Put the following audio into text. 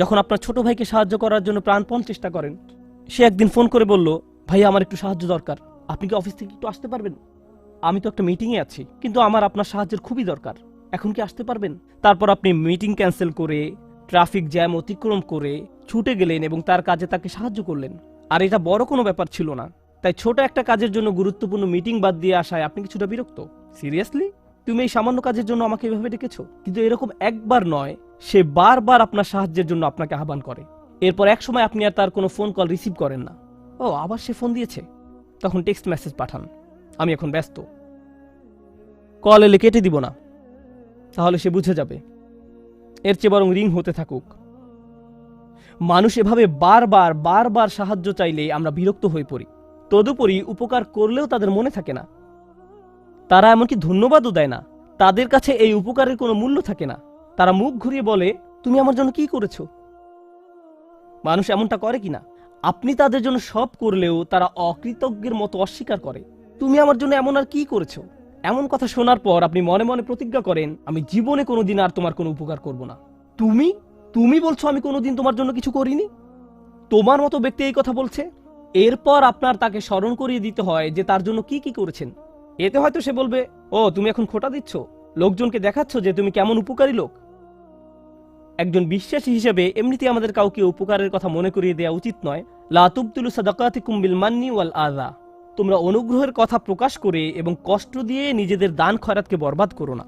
যখন আপনার ছোট ভাইকে সাহায্য করার জন্য প্রাণপণ চেষ্টা করেন, সে একদিন ফোন করে বলল, ভাই, আমার একটু সাহায্য দরকার। আপনি কি অফিস থেকে একটু আসতে পারবেন? আমি তো একটা মিটিংয়ে আছি, কিন্তু আমার আপনার সাহায্যের খুবই দরকার। এখন কি আসতে পারবেন? তারপর আপনি মিটিং ক্যান্সেল করে ট্রাফিক জ্যাম অতিক্রম করে ছুটে গেলেন এবং তার কাজে তাকে সাহায্য করলেন। আর এটা বড় কোনো ব্যাপার ছিল না। তাই ছোট একটা কাজের জন্য গুরুত্বপূর্ণ মিটিং বাদ দিয়ে আসায় আপনি কিছুটা বিরক্ত। সিরিয়াসলি তুমি এই সামান্য কাজের জন্য আমাকে এভাবে ডেকেছো? কিন্তু এরকম একবার নয় সে বারবার আপনার সাহায্যের জন্য আপনাকে আহ্বান করে। এরপর এক সময় আপনি আর তার কোনো ফোন কল রিসিভ করেন না। ও, আবার সে ফোন দিয়েছে। তখন টেক্সট মেসেজ পাঠান। আমি এখন ব্যস্ত। কল এলে কেটে দিব না। তাহলে সে বুঝে যাবে। এর চেয়ে বরং রিং হতে থাকুক। মানুষ এভাবে বারবার বারবার সাহায্য চাইলে আমরা বিরক্ত হয়ে পড়ি। তদুপরি উপকার করলেও তাদের মনে থাকে না। তারা এমনকি ধন্যবাদও দেয় না। তাদের কাছে এই উপকারের কোনো মূল্য থাকে না। তারা মুখ ঘুরিয়ে বলে, তুমি আমার জন্য কি করেছ? মানুষ এমনটা করে কিনা? আপনি তাদের জন্য সব করলেও তারা অকৃতজ্ঞের মতো অস্বীকার করে। তুমি আমার জন্য এমন আর কি করেছ? এমন কথা শোনার পর আপনি মনে মনে প্রতিজ্ঞা করেন, আমি জীবনে কোনোদিন আর তোমার কোনো উপকার করব না। তুমি? তুমি বলছো আমি কোনোদিন তোমার জন্য কিছু করিনি? তোমার মতো ব্যক্তি এই কথা বলছে? এরপর আপনার তাকে স্মরণ করিয়ে দিতে হয় যে তার জন্য কি কি করেছেন। এতে হয়তো সে বলবে, ও, তুমি এখন খোটা দিচ্ছ? লোকজনকে দেখাচ্ছ যে তুমি কেমন উপকারী লোক? একজন বিশ্বাসী হিসেবে এমনিতে আমাদের কাউকে উপকারের কথা মনে করিয়ে দেওয়া উচিত নয়। লাতুবতুলু সাদাকাতি কুম্বিল মান্নি ওয়াল আদা তোমরা অনুগ্রহের কথা প্রকাশ করে এবং কষ্ট দিয়ে নিজেদের দান খয়রাতকে বরবাদ করো না।